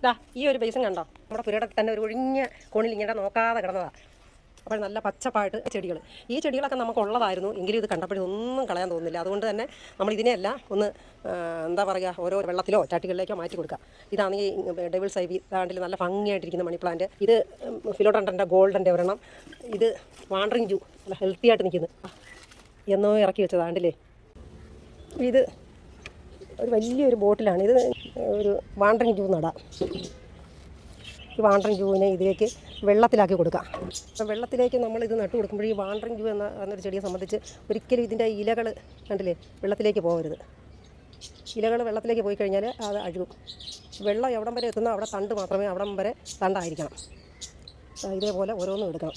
ഇതാ ഈ ഒരു ബേസും കണ്ടോ? നമ്മുടെ പുരയുടെ തന്നെ ഒരു ഒഴിഞ്ഞ കോണിൽ ഇങ്ങനെ നോക്കാതെ കിടന്നതാ. അപ്പോൾ നല്ല പച്ചപ്പായിട്ട് ചെടികൾ ഈ ചെടികളൊക്കെ നമുക്കുള്ളതായിരുന്നു എങ്കിലും ഇത് കണ്ടപ്പോഴൊന്നും കളയാൻ തോന്നുന്നില്ല. അതുകൊണ്ട് തന്നെ നമ്മൾ ഇതിനെയല്ല ഒന്ന് എന്താ പറയുക ഓരോ വെള്ളത്തിലോ ചട്ടികളിലേക്കോ മാറ്റി കൊടുക്കുക. ഇതാണെങ്കിൽ ഡെവിൾ സൈവി ഇതാണ്ടിൽ നല്ല ഭംഗിയായിട്ടിരിക്കുന്ന മണി പ്ലാന്റ് ഇത് ഫിലോഡണ്ടന്റെ ഗോൾഡന്റെ ഒരെണ്ണം. ഇത് വാണ്ടറിങ് ജൂ നല്ല ഹെൽത്തി ആയിട്ട് നിൽക്കുന്നത് എന്നോ ഇറക്കി വെച്ചതാണ്ടില്ലേ ഇത് ഒരു വലിയൊരു ബോട്ടിലാണ്. ഇത് ഒരു വാണ്ടറിങ് ജൂ നടാം. ഈ വാണ്ടറിങ് ജൂവിനെ ഇതിലേക്ക് വെള്ളത്തിലാക്കി കൊടുക്കാം. അപ്പം വെള്ളത്തിലേക്ക് നമ്മൾ ഇത് നട്ടു കൊടുക്കുമ്പോൾ ഈ വാണ്ടറിങ് ജൂ എന്ന എന്നൊരു ചെടിയെ സംബന്ധിച്ച് ഒരിക്കലും ഇതിന്റെ ഇലകൾ കണ്ടില്ലേ? വെള്ളത്തിലേക്ക് പോകരുത്. ഇലകൾ വെള്ളത്തിലേക്ക് പോയി കഴിഞ്ഞാൽ അത് അഴുകും. വെള്ളം എവിടം വരെ എത്തുന്നോ അവിടെ തണ്ട് മാത്രമേ അവിടം വരെ തണ്ടായിരിക്കണം. ഇതേപോലെ ഓരോന്നും എടുക്കണം.